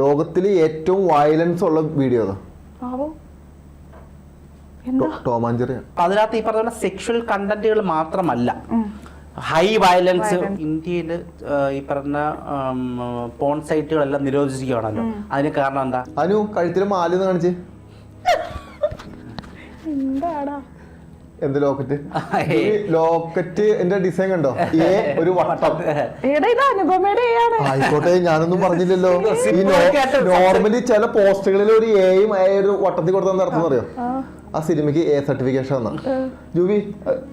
ലോകത്തിലെ ഏറ്റവും വയലൻസ് ഉള്ള വീഡിയോ ടോമാഞ്ചറിയ അതിനകത്ത് ഈ പറഞ്ഞ പോലെ സെക്ഷൽ കണ്ടന്റുകൾ മാത്രമല്ല. ഹൈ വയലൻസ് ഇന്ത്യയിൽ ഈ പറഞ്ഞ പോൺ സൈറ്റുകളെല്ലാം നിരോധിച്ചിരിക്കുകയാണല്ലോ. അതിന് കാരണം എന്താ? അനു കഴുത്തിൽ മാലിന്ന് കാണിച്ച്. എന്താടാ? എന്ത് ലോക്കറ്റ്? ഈ ലോക്കറ്റ് എന്റെ ഡിസൈൻ കണ്ടോ? ഏ ഒരു വട്ടം. ആയിക്കോട്ടെ ഞാനൊന്നും പറഞ്ഞില്ലല്ലോ. ഈ നോർമലി ചില പോസ്റ്റുകളിൽ ഒരു എയും എ ഒരു വട്ടത്തിൽ കൊടുത്താൽ നടത്തുന്ന അറിയോ? ആ. സിനിമയ്ക്ക് എ സർട്ടിഫിക്കേഷൻ എന്നാ. ജൂബി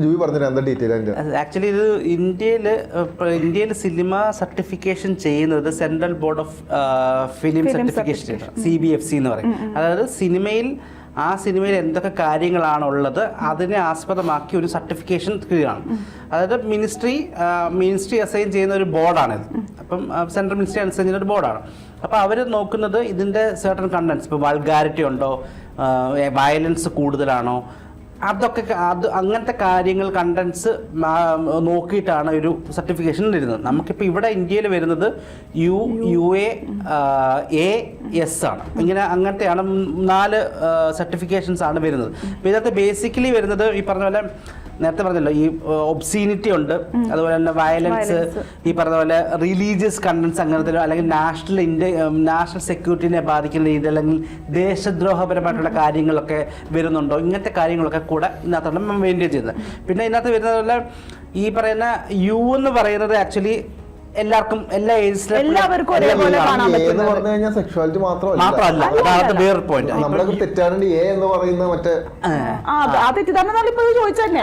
ജൂബി പറഞ്ഞില്ല എന്താ ഡീറ്റെയിൽ അതിന്റെ? ആക്ച്വലി ഇത് ഇന്ത്യയിൽ ഇന്ത്യയിൽ സിനിമ സർട്ടിഫിക്കേഷൻ ചെയ്യുന്നത് central board of film certification C B F C എന്ന് പറയും. അതായത് സിനിമയിൽ ആ സിനിമയിൽ എന്തൊക്കെ കാര്യങ്ങളാണ് ഉള്ളത് അതിനെ ആസ്പദമാക്കി ഒരു സർട്ടിഫിക്കേഷൻ കീഴാണ് അതായത് മിനിസ്ട്രി മിനിസ്ട്രി അസൈൻ ചെയ്യുന്ന ഒരു ബോർഡാണിത്. അപ്പം സെൻട്രൽ മിനിസ്ട്രി അസൈൻ ചെയ്യുന്ന ഒരു ബോർഡാണ്. അപ്പോൾ അവർ നോക്കുന്നത് ഇതിന്റെ സർട്ടൺ കണ്ടൻസ് ഇപ്പോൾ വൾഗാരിറ്റി ഉണ്ടോ? വയലൻസ് കൂടുതലാണോ? അതൊക്കെ അത് അങ്ങനത്തെ കാര്യങ്ങൾ കണ്ടൻസ് നോക്കിയിട്ടാണ് ഒരു സർട്ടിഫിക്കേഷൻ വരുന്നത്. നമുക്കിപ്പോൾ ഇവിടെ ഇന്ത്യയിൽ വരുന്നത് U U A A S ആണ്. ഇങ്ങനെ അങ്ങനത്തെയാണ് നാല് സർട്ടിഫിക്കേഷൻസ് ആണ് വരുന്നത്. അപ്പോൾ ഇതിനകത്ത് ബേസിക്കലി വരുന്നത് ഈ പറഞ്ഞ പോലെ നേരത്തെ പറഞ്ഞല്ലോ ഈ ഒബ്സീനിറ്റി ഉണ്ട്. അതുപോലെ തന്നെ വയലൻസ് ഈ പറഞ്ഞ പോലെ റിലീജിയസ് കണ്ടൻസ് അങ്ങനത്തെ അല്ലെങ്കിൽ നാഷണൽ ഇന്ത്യ നാഷണൽ സെക്യൂരിറ്റിനെ ബാധിക്കുന്ന രീതി അല്ലെങ്കിൽ ദേശദ്രോഹപരമായിട്ടുള്ള കാര്യങ്ങളൊക്കെ വരുന്നുണ്ടോ? ഇങ്ങനത്തെ കാര്യങ്ങളൊക്കെ കൂടെ ഇതിനകത്താണ് മെയിന്റെയിൻ ചെയ്യുന്നത്. പിന്നെ ഇതിനകത്ത് വരുന്നത് ഈ പറയുന്ന യു എന്ന് പറയുന്നത് ആക്ച്വലി എല്ലാവർക്കും എല്ലാ ഏജിലും എല്ലാവർക്കും ഒരേപോലെ കാണാൻ എന്ന് പറ്റുന്നത്. പറഞ്ഞു കഴിഞ്ഞാൽ സെക്ഷുവാലിറ്റി മാത്രമല്ല. മാത്രമല്ല അതാണ് വേറൊരു പോയിന്റ് നമ്മളൊക്കെ തെറ്റാറുണ്ട് എ എന്ന് പറയുന്ന മറ്റേ ആ. അത് ആ തെറ്റിദ്ധാരണ നമ്മളിപ്പോ ചോദിച്ചു തന്നെ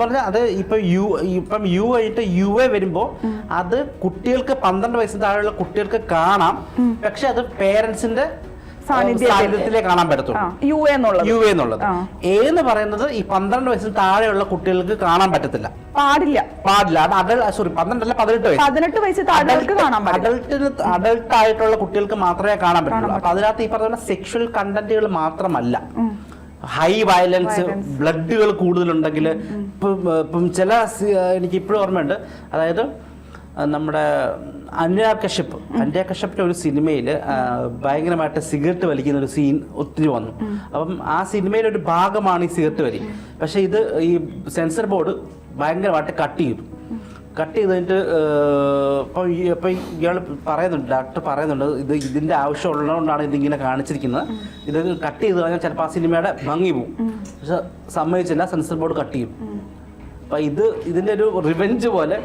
പറഞ്ഞ അത് ഇപ്പൊ യു ഇപ്പം യു ആയിട്ട് യു എ വരുമ്പോ അത് കുട്ടികൾക്ക് പന്ത്രണ്ട് വയസ്സിന് താഴെയുള്ള കുട്ടികൾക്ക് കാണാം. പക്ഷെ അത് പേരൻസിന്റെ. സാന്നിധ്യത്തിലേ. കാണാൻ പറ്റത്തുള്ളൂ. യു എന്നുള്ളത്. യു എന്നുള്ളത്. എ എന്ന് പറയുന്നത് ഈ പന്ത്രണ്ട് വയസ്സിന് താഴെയുള്ള കുട്ടികൾക്ക് കാണാൻ പറ്റത്തില്ല. പാടില്ല. പാടില്ല. അത് അഡൽ സോറി പന്ത്രണ്ടല്ല പതിനെട്ട് വയസ്സ്. പതിനെട്ട് വയസ്സ് താഴെകൾക്ക് കാണാൻ അഡൽട്ടിന് അഡൽട്ട് ആയിട്ടുള്ള കുട്ടികൾക്ക് മാത്രമേ കാണാൻ പറ്റുള്ളൂ അപ്പൊ അതിനകത്ത് ഈ പറഞ്ഞ സെക്ഷൽ കണ്ടന്റുകൾ മാത്രമല്ല. ഹൈ വയലൻസ് ബ്ലഡുകൾ കൂടുതലുണ്ടെങ്കിൽ ഇപ്പം ചില എനിക്ക് ഇപ്പോഴും ഓർമ്മയുണ്ട്. അതായത് നമ്മുടെ അനുരാഗ് കശ്യപ്പ്. അനുരാഗ് കശ്യപ്പിന്റെ ഒരു സിനിമയിൽ ഭയങ്കരമായിട്ട് സിഗരറ്റ് വലിക്കുന്ന ഒരു സീൻ ഒത്തിരി വന്നു. അപ്പം ആ സിനിമയിലെ ഒരു ഭാഗമാണ് ഈ സിഗരറ്റ് വലി. പക്ഷെ ഇത് ഈ സെൻസർ ബോർഡ് ഭയങ്കരമായിട്ട് കട്ട് ചെയ്തു. കട്ട് ചെയ്തിട്ട് കഴിഞ്ഞിട്ട് ഇപ്പം ഇയാൾ പറയുന്നുണ്ട് ഡോക്ടർ പറയുന്നുണ്ട് ഇത് ഇതിന്റെ ആവശ്യമുള്ളതുകൊണ്ടാണ് ഇതിങ്ങനെ കാണിച്ചിരിക്കുന്നത്. ഇത് കട്ട് ചെയ്ത് കഴിഞ്ഞാൽ ചിലപ്പോൾ ആ സിനിമയുടെ ഭംഗി പോവും. പക്ഷെ സമ്മതിച്ചില്ല സെൻസർ ബോർഡ് കട്ട് ചെയ്യും. അപ്പം ഇത് ഇതിന്റെ ഒരു റിവെഞ്ച് പോലെ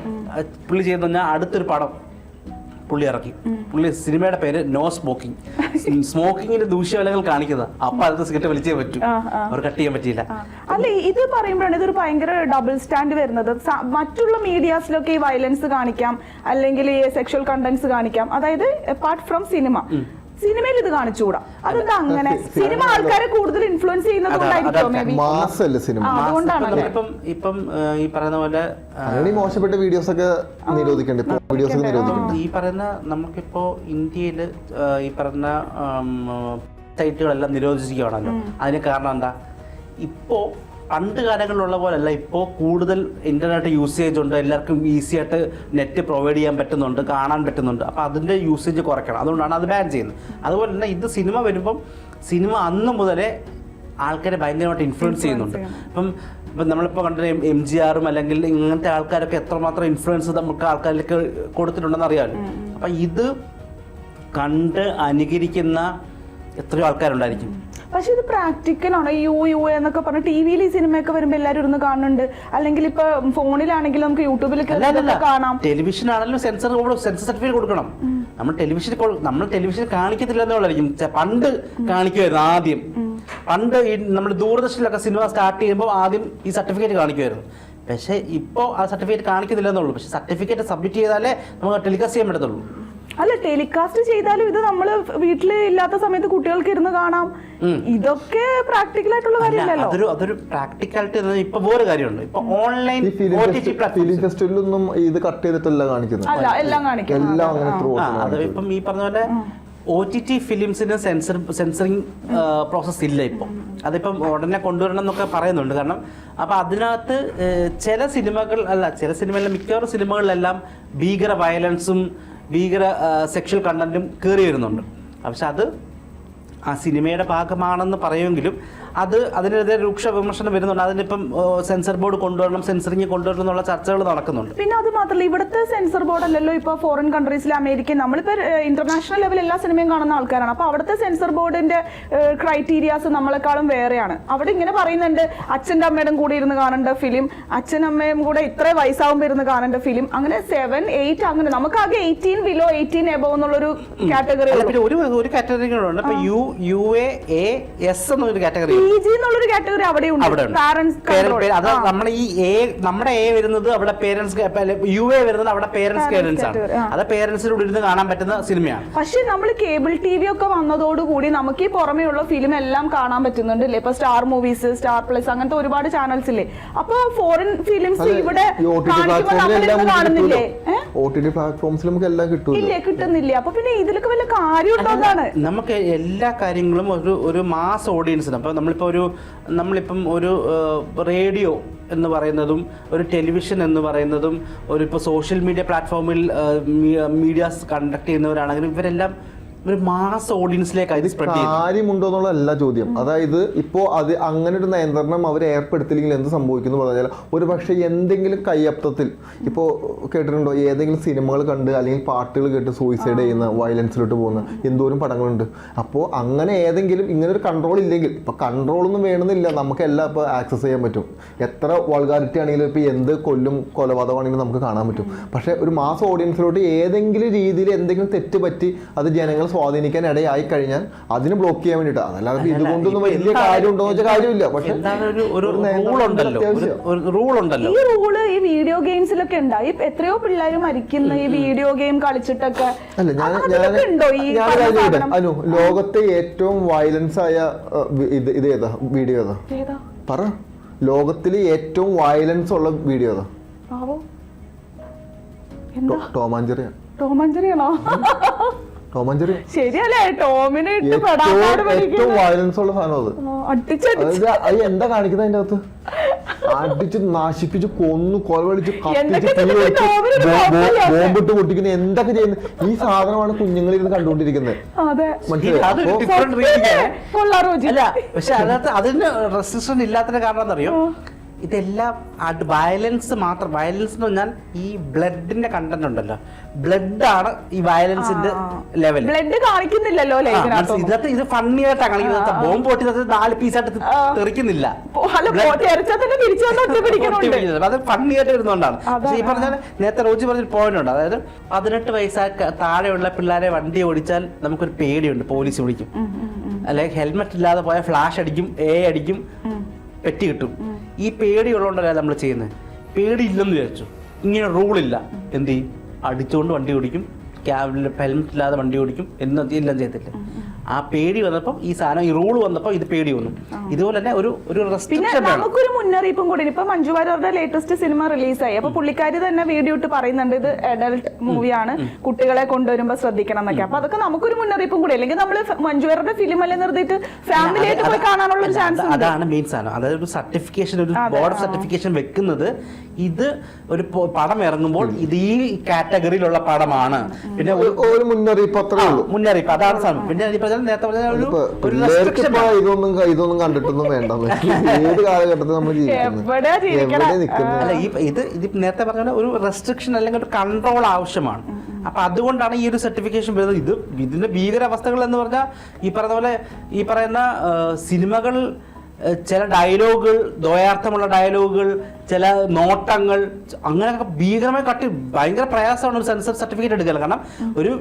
പുള്ളി ചെയ്യുന്ന പറഞ്ഞാൽ അടുത്തൊരു പടം പുള്ളി ഇറക്കി. പുള്ളി സിനിമയുടെ പേര് നോ സ്മോക്കിംഗ് സ്മോക്കിങ്ങിന്റെ ദൂഷ്യഫലങ്ങൾ കാണിക്കുന്നത്. അപ്പൊ അടുത്ത സിഗരറ്റ് വലിച്ചേ പറ്റൂ. അവർ കട്ട് ചെയ്യാൻ പറ്റിയില്ല. അല്ല ഇത് പറയുമ്പോഴാണ് ഇതൊരു ഭയങ്കര ഡബിൾ സ്റ്റാൻഡ് വരുന്നത്. മറ്റുള്ള മീഡിയാസിലൊക്കെ ഈ വയലൻസ് കാണിക്കാം അല്ലെങ്കിൽ ഈ സെക്ഷൽ കണ്ടന്റ്സ് കാണിക്കാം. അതായത് അപ്പാർട്ട് ഫ്രം സിനിമ സിനിമയിൽ ഇത് കാണിച്ചുകൂടാ? അതെന്താ അങ്ങനെ? സിനിമ ആൾക്കാരെ കൂടുതൽ ഇൻഫ്ലുവൻസ് ചെയ്യുന്നത് കൊണ്ടായിരിക്കോ? ഇപ്പം ഇപ്പം ഈ പറയുന്ന പോലെ മോശപ്പെട്ട വീഡിയോസ് ഒക്കെ നിരോധിക്കണ്ടേ? വീഡിയോസ് ഒക്കെ നിരോധിക്കണ്ടേ? ഈ പറയുന്ന നമുക്കിപ്പോ ഇന്ത്യയിൽ ഈ പറയുന്ന സൈറ്റുകളെല്ലാം നിരോധിച്ചിരിക്കുകയാണല്ലോ. അതിന് കാരണം എന്താ? ഇപ്പോ പണ്ട് കാലങ്ങളിലുള്ള പോലെയല്ല ഇപ്പോൾ കൂടുതൽ ഇന്റർനെറ്റ് യൂസേജ് ഉണ്ട് എല്ലാവർക്കും ഈസി ആയിട്ട് നെറ്റ് പ്രൊവൈഡ് ചെയ്യാൻ പറ്റുന്നുണ്ട് കാണാൻ പറ്റുന്നുണ്ട്. അപ്പോൾ അതിന്റെ യൂസേജ് കുറയ്ക്കണം. അതുകൊണ്ടാണ് അത് ബാൻ ചെയ്യുന്നത്. അതുപോലെ തന്നെ ഇത് സിനിമ വരുമ്പം സിനിമ അന്ന് മുതലേ ആൾക്കാരെ ഭയങ്കരമായിട്ട് ഇൻഫ്ലുവൻസ് ചെയ്യുന്നുണ്ട്. ഇപ്പം ഇപ്പം നമ്മളിപ്പോൾ കണ്ട എം ജി ആറും അല്ലെങ്കിൽ ഇങ്ങനത്തെ ആൾക്കാരൊക്കെ എത്രമാത്രം ഇൻഫ്ലുവൻസ് നമുക്ക് ആൾക്കാരിലേക്ക് കൊടുത്തിട്ടുണ്ടെന്ന് അറിയാമല്ലോ അപ്പം ഇത് കണ്ട് അനുകരിക്കുന്ന എത്രയോ ആൾക്കാരുണ്ടായിരിക്കും. പക്ഷെ ഇത് പ്രാക്ടിക്കൽ ആണ് യു യു എന്നൊക്കെ പറഞ്ഞ ടി വിയിൽ ഈ സിനിമയൊക്കെ വരുമ്പോൾ എല്ലാവരും ഇരുന്ന് കാണുന്നുണ്ട്. അല്ലെങ്കിൽ ഇപ്പൊ ഫോണിലാണെങ്കിൽ നമുക്ക് യൂട്യൂബിൽ കാണാം. ടെലിവിഷൻ ആണെങ്കിലും സെൻസർ സെൻസർ സർട്ടിഫിക്കറ്റ് കൊടുക്കണം. നമ്മൾ ടെലിവിഷൻ നമ്മൾ ടെലിവിഷൻ കാണിക്കത്തില്ല എന്നുള്ളതായിരിക്കും. പണ്ട് കാണിക്കുമായിരുന്നു ആദ്യം. പണ്ട് ഈ നമ്മൾ ദൂരദർശനിലൊക്കെ സിനിമ സ്റ്റാർട്ട് ചെയ്യുമ്പോൾ ആദ്യം ഈ സർട്ടിഫിക്കറ്റ് കാണിക്കുമായിരുന്നു പക്ഷേ ഇപ്പോൾ ആ സർട്ടിഫിക്കറ്റ് കാണിക്കുന്നില്ല എന്നുള്ളൂ. പക്ഷേ സർട്ടിഫിക്കറ്റ് സബ്മിറ്റ് ചെയ്താലേ നമുക്ക് ടെലികാസ്റ്റ് ചെയ്യാൻ പറ്റത്തുള്ളൂ. അല്ല ടെലികാസ്റ്റ് ചെയ്താലും ഇത് നമ്മൾ വീട്ടിൽ ഇല്ലാത്ത സമയത്ത് കുട്ടികൾക്ക് ഇരുന്ന് കാണാം. ഇതൊക്കെ പ്രാക്ടിക്കൽ ആയിട്ടുള്ള അല്ല, അതൊരു അതൊരു പ്രാക്ടിക്കാലിറ്റി ഇപ്പൊ വേറെ കാര്യമുണ്ട്. ഇപ്പൊ ഓൺലൈൻ ഈ ഫിലിം ഒ ടി ടി ഇത് കട്ട് ചെയ്തിട്ടല്ല കാണിക്കുന്നത്. അല്ല എല്ലാം കാണിക്കും. എല്ലാം അങ്ങനെ ത്രൂ അത് ഇപ്പം ഈ പറഞ്ഞ പോലെ ഒ ടി ടി ഫിലിംസിന് സെൻസർ സെൻസറിങ് പ്രോസസ്സ് ഇല്ല ഇപ്പം. അതിപ്പം ഉടനെ കൊണ്ടുവരണം എന്നൊക്കെ പറയുന്നുണ്ട്. കാരണം അപ്പം അതിനകത്ത് ചില സിനിമകൾ അല്ല ചില സിനിമകളിലെ മിക്കവാറും സിനിമകളിലെല്ലാം ഭീകര വയലൻസും ഭീകര സെക്ഷൽ കണ്ടന്റും കയറി വരുന്നുണ്ട്. പക്ഷെ അത് ആ സിനിമയുടെ ഭാഗമാണെന്ന് പറയുമെങ്കിലും അത് അതിനെതിരെ രൂക്ഷ വിമർശനം വരുന്നുണ്ട്. അതിനിപ്പം സെൻസർ ബോർഡ് കൊണ്ടുവരണം സെൻസറിങ് കൊണ്ടുവരണം എന്നുള്ള ചർച്ചകൾ നടക്കുന്നുണ്ട്. പിന്നെ അത് മാത്രമല്ല ഇവിടുത്തെ സെൻസർ ബോർഡ് അല്ലല്ലോ ഇപ്പൊ ഫോറിൻ കൺട്രീസിലെ അമേരിക്ക നമ്മളിപ്പോ ഇന്റർനാഷണൽ ലെവൽ എല്ലാ സിനിമയും കാണുന്ന ആൾക്കാരാണ്. അപ്പൊ അവിടുത്തെ സെൻസർ ബോർഡിന്റെ ക്രൈറ്റീരിയാസ് നമ്മളെക്കാളും വേറെയാണ്. അവിടെ ഇങ്ങനെ പറയുന്നുണ്ട് അച്ഛന്റെ അമ്മയുടെ കൂടെ ഇരുന്ന് കാണേണ്ട ഫിലിം അച്ഛനമ്മയും അമ്മയും കൂടെ ഇത്ര വയസ്സാവുമ്പോൾ ഇരുന്ന് കാണേണ്ട ഫിലിം അങ്ങനെ സെവൻ എയ്റ്റ് അങ്ങനെ നമുക്ക് ആകെ എയ്റ്റീൻ ബിലോ എയ്റ്റീൻ എബോ എന്നുള്ളൊരു കാറ്റഗറി ഒരു ഒരു ഇപ്പൊ യു യു എ എസ് എന്നൊരു കാറ്റഗറി പി ജി എന്നുള്ളൊരു കാറ്റഗറി അവിടെ അവിടെ ഉണ്ട് പാരന്റ്സ് പേര- പേര- അത് നമ്മുടെ ഈ എ നമ്മുടെ എ വരുന്നത് അവിടെ പേരൻസ് യു എ വരുന്നത് അവിടെ പേരൻസ് Parents ഗൈഡൻസ് ആണ്. category, ആ. അത് പേരൻസിലൂടെ ഇരുന്ന് കാണാൻ പറ്റുന്ന സിനിമയാണ് പക്ഷെ നമ്മൾ കേബിൾ ടി വി ഒക്കെ വന്നതോടുകൂടി നമുക്ക് ഈ പുറമെയുള്ള ഫിലിം എല്ലാം കാണാൻ പറ്റുന്നുണ്ട് ഇല്ലേ ഇപ്പൊ സ്റ്റാർ മൂവീസ് സ്റ്റാർ പ്ലസ് അങ്ങനത്തെ ഒരുപാട് ചാനൽസ് ഇല്ലേ? അപ്പൊ ഫോറിൻ ഫിലിംസ് ഇവിടെ OTT കാണിക്കുമ്പോൾ കാണുന്നില്ലേ? ഏ? ഒ ടി ടി പ്ലാറ്റ്ഫോംസിൽ നമുക്ക് എല്ലാം കിട്ടൂല ഇല്ലേ കിട്ടുന്നില്ല? അപ്പൊ പിന്നെ ഇതിലൊക്കെ വല്ല കാര്യമുണ്ടോ എന്നാണ് നമുക്ക് എല്ലാ കാര്യങ്ങളും ഒരു ഒരു മാസ് ഓഡിയൻസിന് അപ്പോൾ നമ്മളിപ്പോൾ ഒരു നമ്മളിപ്പം ഒരു റേഡിയോ എന്ന് പറയുന്നതും ഒരു ടെലിവിഷൻ എന്ന് പറയുന്നതും ഒരു ഇപ്പോൾ സോഷ്യൽ മീഡിയ പ്ലാറ്റ്ഫോമിൽ മീഡിയാസ് കണ്ടക്ട് ചെയ്യുന്നവരാണെങ്കിലും ഇവരെല്ലാം ഒരു മാസ് ഓഡിയൻസിലേക്ക് ഇത് സ്പ്രെഡ് കാര്യമുണ്ടോ എന്നുള്ളതല്ല ചോദ്യം. അതായത് ഇപ്പോ അത് അങ്ങനെ ഒരു നിയന്ത്രണം അവർ ഏർപ്പെടുത്തില്ലെങ്കിൽ എന്ത് സംഭവിക്കുന്നു പറഞ്ഞാൽ ഒരു പക്ഷേ എന്തെങ്കിലും കയ്യപ്തത്തിൽ ഇപ്പോൾ കേട്ടിട്ടുണ്ടോ? ഏതെങ്കിലും സിനിമകൾ കണ്ട് അല്ലെങ്കിൽ പാട്ടുകൾ കേട്ട് സൂയിസൈഡ് ചെയ്യുന്ന വയലൻസിലോട്ട് പോകുന്ന എന്തോരം പടങ്ങളുണ്ട്. അപ്പോൾ അങ്ങനെ ഏതെങ്കിലും ഇങ്ങനെ ഒരു കൺട്രോൾ ഇല്ലെങ്കിൽ ഇപ്പൊ കൺട്രോൾ ഒന്നും വേണമെന്നില്ല. നമുക്ക് എല്ലാം ഇപ്പോൾ ആക്സസ് ചെയ്യാൻ പറ്റും. എത്ര വൾഗാരിറ്റി ആണെങ്കിലും ഇപ്പോൾ എന്ത് കൊല്ലും കൊലപാതകമാണെങ്കിലും നമുക്ക് കാണാൻ പറ്റും. പക്ഷേ ഒരു മാസ് ഓഡിയൻസിലോട്ട് ഏതെങ്കിലും രീതിയിൽ എന്തെങ്കിലും തെറ്റ് പറ്റി അത് ജനങ്ങൾ സ്വാധീനിക്കാൻ ഇടയായി കഴിഞ്ഞാൽ അതിന് ബ്ലോക്ക് ചെയ്യാൻ വേണ്ടിട്ടാണ് അതല്ലാതെ ഇതുകൊണ്ടൊന്നും വലിയ കാര്യം ഉണ്ടോ എന്ന് വെച്ചാൽ കാര്യമില്ല. പക്ഷെ എന്താണ് ഒരു ഒരു ഒരു റൂൾ ഉണ്ടല്ലോ. ഒരു- റൂൾ ഉണ്ടല്ലോ. ഈ റൂൾ ഈ വീഡിയോ ഗെയിംസിലൊക്കെ ഉണ്ടായി. എത്രയോ പിള്ളേര് മരിക്കുന്ന ഈ വീഡിയോ ഗെയിം കളിച്ചിട്ടൊക്കെ. അല്ല ഞാൻ ഞാൻ? അനു ലോകത്തെ ഏറ്റവും വയലൻസ് ആയ ഇത് ഇത് ഏതാ? വീഡിയോ ഏതാ? പറ. ലോകത്തിലെ ഏറ്റവും വയലൻസ് ഉള്ള വീഡിയോ ഏതാ? ആവോ എന്താ? ടോമാഞ്ചറിയ ടോമഞ്ചറിയാണോ? ടോമാഞ്ചറിയ ശരിയല്ലേ? ടോമിനെ ഇട്ട് ഏറ്റവും വയലൻസ് ഉള്ള സാധനം അത്. അതായത് അത് എന്താ കാണിക്കുന്നത് അതിന്റെ അകത്ത്? അടിച്ച് നശിപ്പിച്ച് കൊന്നു കൊലവളിച്ച് കത്തിച്ച് എന്തൊക്കെ തീ ചെയ്തിട്ട് വെച്ച് അവരൊരു ബോ- ബോ- കുഴപ്പമില്ല. ബോംബിട്ട് പൊട്ടിക്കുന്ന. എന്തൊക്കെ ചെയ്യുന്നത് ഈ സാധനമാണ് കുഞ്ഞുങ്ങൾ ഇരുന്ന് കണ്ടുകൊണ്ടിരിക്കുന്നത് അതെ. മനസ്സിലായോ? പക്ഷെ അതിനകത്ത് അതിന് റെസിസ്റ്റൻസ് ഇല്ലാത്തതിന്റെ കാരണം എന്നറിയോ ഇതെല്ലാം വയലൻസ് മാത്രം. വയലൻസ് എന്ന് പറഞ്ഞാൽ ഈ ബ്ലഡിന്റെ കണ്ടന്റ് ഉണ്ടല്ലോ. ബ്ലഡ് ആണ് ഈ വയലൻസിന്റെ ലെവൽ ബ്ലഡ് കാണിക്കുന്നില്ലല്ലോ ഇതൊക്കെ ഇത് ഫണ്ണി ആയിട്ടാണ് കാണിക്കുന്നത്. ബോംബ് പൊട്ടി നാല് പീസായിട്ട് തെറിക്കുന്നില്ല. അത് ഫണ്ണി ആയിട്ട് വരുന്നോണ്ടാണ്. പക്ഷെ ഈ പറഞ്ഞ നേരത്തെ റോജി പറഞ്ഞൊരു പോയിന്റ് ഉണ്ട്. അതായത് പതിനെട്ട് വയസ്സായ താഴെയുള്ള പിള്ളേരെ വണ്ടി ഓടിച്ചാൽ നമുക്കൊരു പേടിയുണ്ട്. പോലീസ് വിളിക്കും. അല്ലെങ്കിൽ ഹെൽമെറ്റ് ഇല്ലാതെ പോയാൽ ഫ്ലാഷ് അടിക്കും എ അടിക്കും പെറ്റി കിട്ടും. ഈ പേടിയുള്ളതുകൊണ്ടല്ല നമ്മൾ ചെയ്യുന്നത് പേടിയില്ലെന്ന് വിചാരിച്ചു. ഇങ്ങനെ റൂളില്ല എന്ത് ചെയ്യും? അടിച്ചുകൊണ്ട് വണ്ടി ഓടിക്കും. ക്യാബിൽ ഹെൽമെറ്റ് ഇല്ലാതെ വണ്ടി ഓടിക്കും. എന്നും എല്ലാം ചെയ്തില്ല ആ പേടി വന്നപ്പോൾ ഈ സാധനം ഈ റൂൾ വന്നപ്പോൾ ഇത് പേടി വന്നു. ഇതുപോലെ തന്നെ ഒരു ഒരു പിന്നെ നമുക്കൊരു മുന്നറിയിപ്പും കൂടി ഇപ്പൊ മഞ്ജു വാര്യരുടെ ലേറ്റസ്റ്റ് സിനിമ റിലീസായി അപ്പൊ പുള്ളിക്കാരി തന്നെ വീഡിയോ ഇട്ട് പറയുന്നുണ്ട് ഇത് അഡൽട്ട് മൂവിയാണ് കുട്ടികളെ കൊണ്ടുവരുമ്പോ ശ്രദ്ധിക്കണം എന്നൊക്കെ. അപ്പൊ അതൊക്കെ നമുക്കൊരു മുന്നറിയിപ്പും കൂടി. അല്ലെങ്കിൽ നമ്മൾ മഞ്ജു വാര്യരുടെ ഫിലിം അല്ലെ നിർത്തിയിട്ട് ഫാമിലി ആയിട്ട് പോയി കാണാനുള്ള ഒരു ചാൻസ് ഉണ്ട്. അതാണ് മെയിൻ സാധനം. അതായത് ഒരു സർട്ടിഫിക്കേഷൻ ഒരു ബോർഡ്. സർട്ടിഫിക്കേഷൻ വെക്കുന്നത് ഇത് ഒരു പടം ഇറങ്ങുമ്പോൾ ഇത് ഈ കാറ്റഗറിയിലുള്ള പടമാണ്. പിന്നെ ഒരു മുന്നറിയിപ്പ് അത്രേ ഉള്ളൂ. മുന്നറിയിപ്പ്. അതാണ് സാധനം. പിന്നെ പറഞ്ഞ നേരത്തെ പറഞ്ഞ ഒരു പിള്ളേർക്ക് ഇപ്പൊ ഇതൊന്നും ഇതൊന്നും കണ്ടിട്ടൊന്നും വേണ്ട. ഏത് കാലഘട്ടത്തിൽ നമ്മൾ അല്ല ഈ ഇത് ഇത് നേരത്തെ പറഞ്ഞ ഒരു റെസ്ട്രിക്ഷൻ അല്ലെങ്കിൽ ഒരു കൺട്രോൾ ആവശ്യമാണ്. അപ്പൊ അതുകൊണ്ടാണ് ഈ ഒരു സർട്ടിഫിക്കേഷൻ വരുന്നത്. ഇത് ഇതിന്റെ ഭീകരാവസ്ഥകൾ എന്ന് പറഞ്ഞാൽ ഈ പറയുന്ന പോലെ ഈ പറയുന്ന സിനിമകൾ ചില ഡയലോഗുകൾ ദ്വയാർത്ഥമുള്ള ഡയലോഗുകൾ ചില നോട്ടങ്ങൾ അങ്ങനെയൊക്കെ ഭീകരമായി കട്ടി ഭയങ്കര പ്രയാസമാണ് ഒരു സെൻസർ സർട്ടിഫിക്കറ്റ് എടുക്കുക കാരണം ഒരു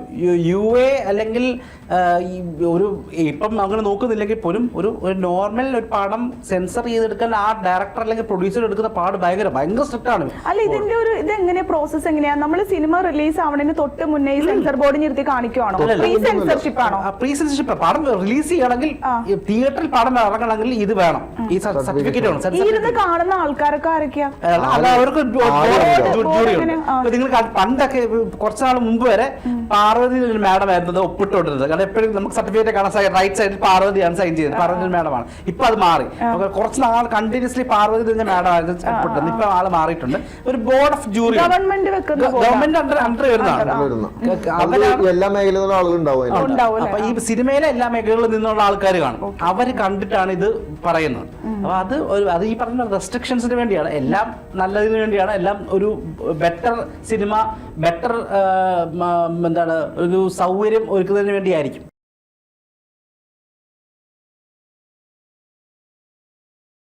യു എ അല്ലെങ്കിൽ ഈ ഒരു ഇപ്പം അങ്ങനെ നോക്കുന്നില്ലെങ്കിൽ പോലും ഒരു ഒരു നോർമൽ ഒരു പടം സെൻസർ ചെയ്തെടുക്കാൻ ആ ഡയറക്ടർ അല്ലെങ്കിൽ പ്രൊഡ്യൂസർ എടുക്കുന്ന പാട് ഭയങ്കര ഭയങ്കര സ്ട്രിക്റ്റ് ആണ്. അല്ല ഇതിന്റെ ഒരു ഇത് എങ്ങനെയാ പ്രോസസ് എങ്ങനെയാ? നമ്മൾ സിനിമ റിലീസ് ആവണതിന് തൊട്ട് മുന്നേ സെൻസർ ബോർഡ് നിർത്തി കാണിക്കുവാണോ. പ്രീ സെൻസർഷിപ്പ് ആണോ? പ്രീ സെൻസർഷിപ്പ് പടം റിലീസ് ചെയ്യണമെങ്കിൽ തിയേറ്ററിൽ പടം ഇറങ്ങണമെങ്കിൽ ഇത് വേണം. ഈ സർട്ടിഫിക്കറ്റ് വേണം. ഇരുന്ന് കാണുന്ന ആൾക്കാരൊക്കെ അല്ല, അവർക്ക്? നിങ്ങൾ പണ്ടൊക്കെ കുറച്ച് നാൾ മുമ്പ് വരെ പാർവതി ഒരു മാഡം ആയിരുന്നത് ഒപ്പിട്ടുകൊണ്ടിരുന്നത്. കാരണം എപ്പോഴും നമുക്ക് സർട്ടിഫിക്കറ്റ് കാണാൻ സാധിക്കും. റൈറ്റ് സൈഡിൽ പാർവതിയാണ് സൈൻ ചെയ്തത് പാർവതി മാഡമാണ്. ഇപ്പൊ അത് മാറി. കുറച്ച് നാൾ കണ്ടിന്യൂസ്ലി പാർവതി തന്നെ മാഡം ആയിരുന്നു ഒപ്പിട്ടത് ഇപ്പൊ ആൾ മാറിയിട്ടുണ്ട്. ഒരു ബോർഡ് ഓഫ് ജൂറി ഗവൺമെന്റ് വെക്കുന്ന ഗവൺമെന്റ് അണ്ടർ അണ്ടർ വരുന്നതാണ്. വരുന്ന. എല്ലാ ആളുകൾ അതിന്. അപ്പൊ ഈ സിനിമയിലെ എല്ലാ മേഖലകളിൽ നിന്നുള്ള ആൾക്കാർ കാണും. അവർ കണ്ടിട്ടാണ് ഇത് പറയുന്നത്. അപ്പൊ അത് ഒരു അത് ഈ പറഞ്ഞ റെസ്ട്രിക്ഷൻസിന് വേണ്ടിയാണ്. എല്ലാം നല്ലതിന് വേണ്ടിയാണ്. എല്ലാം ഒരു ബെറ്റർ സിനിമ ബെറ്റർ എന്താണ് ഒരു സൗകര്യം ഒരുക്കുന്നതിന് വേണ്ടിയായിരിക്കും.